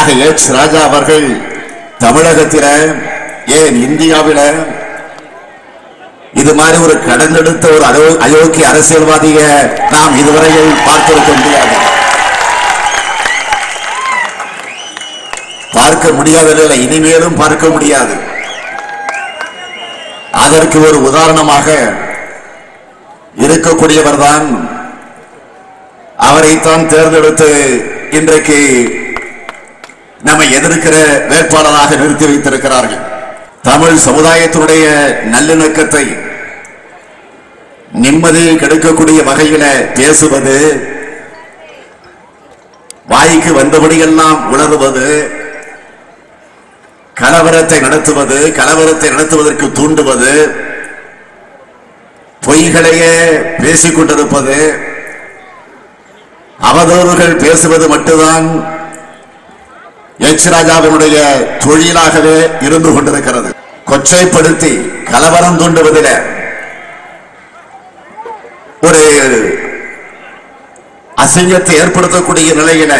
ஆக எச். ராஜா அவர்கள் தமிழகத்தில ஏன் இந்தியாவில? இது மாதிரி ஒரு கடந்தெடுத்த ஒரு அயோக்கிய அரசியல்வாதிய நாம் இதுவரையில் பார்த்திருக்க முடியாது. பார்க்க முடியாத இனிமேலும் பார்க்க முடியாது. அதற்கு ஒரு உதாரணமாக இருக்கக்கூடியவர் தான் அவரைத்தான் தேர்ந்தெடுத்து இன்றைக்கு நம்மை எதிர்க்கிற வேட்பாளராக நிறுத்தி வைத்திருக்கிறார்கள். தமிழ் சமுதாயத்தினுடைய நல்லிணக்கத்தை நிம்மதியை கெடுக்கக்கூடிய வகையில பேசுவது வாய்க்கு வந்தபடியெல்லாம் உணர்வது கலவரத்தை நடத்துவது கலவரத்தை நடத்துவதற்கு தூண்டுவது பொய்களையே பேசிக் கொண்டிருப்பது அவதூறுகள் பேசுவது மட்டும்தான் எச் ராஜாவினுடைய தொழிலாகவே இருந்து கொண்டிருக்கிறது. கொச்சைப்படுத்தி கலவரம் தூண்டுவதில் ஒரு அசிங்கத்தை ஏற்படுத்தக்கூடிய நிலையில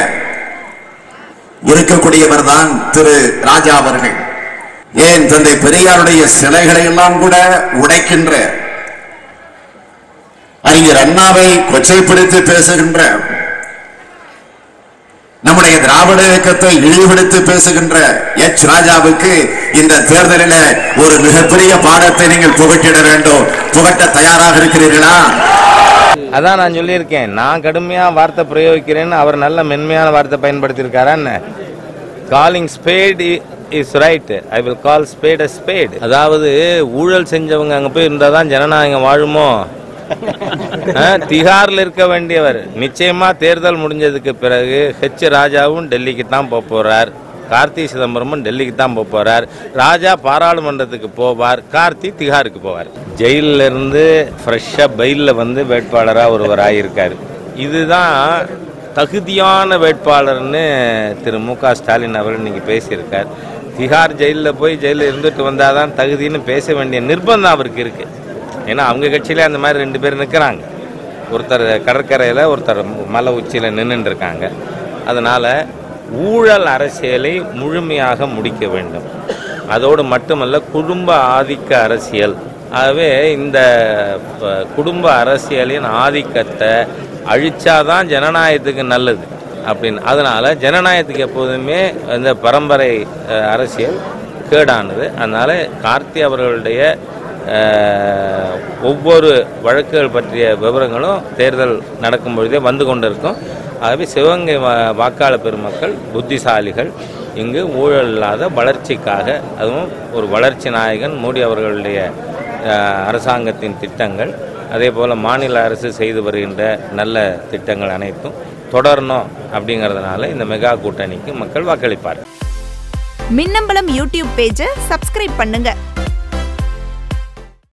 இருக்கக்கூடியவர் தான் திரு ராஜா அவர்கள். ஏன் தந்தை பெரியாருடைய சிலைகளை எல்லாம் கூட உடைக்கின்ற அறிஞர் அண்ணாவை கொச்சைப்படுத்தி பேசுகின்ற திராவிட இயக்கத்தை இழிவுபடுத்தி பேசுகின்ற எச் ராஜாவுக்கு இந்த தேர்தலில் ஒரு மிகப்பெரிய பாடத்தை நீங்கள் புகட்டிட வேண்டும். புகட்ட தயாராக இருக்கிறீர்களா? அதான் நான் சொல்லியிருக்கேன். நான் கடுமையா வார்த்தை பிரயோகிக்கிறேன்னு அவர் நல்ல மென்மையான வார்த்தை பயன்படுத்தியிருக்காரா calling spade is right I will call spade a spade அதாவது ஊழல் செஞ்சவங்க அங்க போய் இருந்தால் தான் ஜனநாயகம் வாழுமோ? திகாரில் இருக்க வேண்டியவர். நிச்சயமா தேர்தல் முடிஞ்சதுக்கு பிறகு ஹெச் ராஜாவும் டெல்லிக்கு தான் போக போறார். கார்த்தி சிதம்பரமும் டெல்லிக்கு தான் போக போறார். ராஜா பாராளுமன்றத்துக்கு போவார். கார்த்தி திகாருக்கு போவார். ஜெயிலில் இருந்து ஃப்ரெஷ்ஷாக பெயிலில் வந்து வேட்பாளராக ஒருவர் ஆகியிருக்காரு இதுதான் தகுதியான வேட்பாளர்னு திரு மு க ஸ்டாலின் அவர் இன்னைக்கு பேசியிருக்கார். திகார் ஜெயிலில் போய் ஜெயிலில் இருந்துட்டு வந்தால் தான் தகுதின்னு பேச வேண்டிய நிர்பந்தம் அவருக்கு இருக்குது ஏன்னா அவங்க கட்சியிலே அந்த மாதிரி ரெண்டு பேர் நிற்கிறாங்க ஒருத்தர் கடற்கரையில் ஒருத்தர் மலை உச்சியில் நின்றுட்டு இருக்காங்க ஊழல் அரசியலை முழுமையாக முடிக்க வேண்டும். அதோடு மட்டுமல்ல குடும்ப ஆதிக்க அரசியல். ஆகவே இந்த குடும்ப அரசியலின் ஆதிக்கத்தை அழிச்சாதான் ஜனநாயகத்துக்கு நல்லது அப்படின்னு. அதனால் ஜனநாயகத்துக்கு எப்போதுமே இந்த பரம்பரை அரசியல் கேடானது. அதனால் கார்த்தி அவர்களுடைய ஒவ்வொரு வழக்குகள் பற்றிய விவரங்களும் தேர்தல் நடக்கும் பொழுதே வந்து கொண்டிருக்கும். ஆகவே சிவகங்கை வாக்காளர் பெருமக்கள் புத்திசாலிகள் இங்கு ஊழல் இல்லாத வளர்ச்சிக்காக அதுவும் ஒரு வளர்ச்சி நாயகன் மோடி அவர்களுடைய அரசாங்கத்தின் திட்டங்கள் அதே போல் மாநில அரசு செய்து வருகின்ற நல்ல திட்டங்கள் அனைத்தும் தொடரணும் அப்படிங்கிறதுனால இந்த மெகா கூட்டணிக்கு மக்கள் வாக்களிப்பார்கள். மின்னம்பலம் யூடியூப் பேஜை சப்ஸ்கிரைப் பண்ணுங்கள்